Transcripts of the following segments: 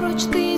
поруч ти.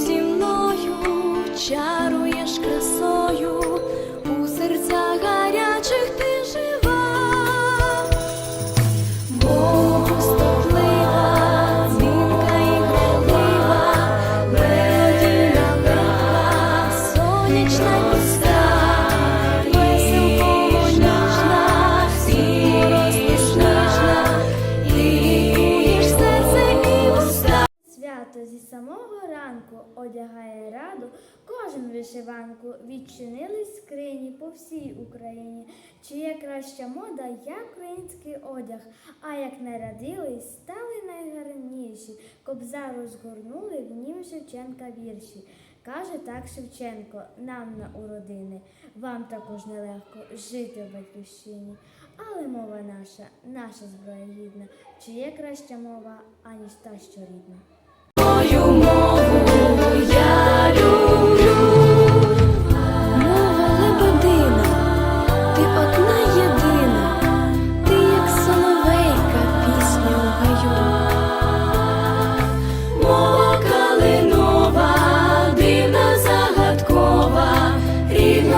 Ранку одягає раду, кожен вишиванку відчинились скрині по всій Україні. Чи є краща мода, як український одяг, а як нарядились, стали найгарніші, кобзару згорнули в нім Шевченка вірші. Каже так Шевченко, нам на уродини, вам також нелегко жити в батьківщині. Але мова наша, наша зброя гідна, чи є краща мова, аніж та, що рідна.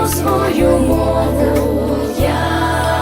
свою мову я.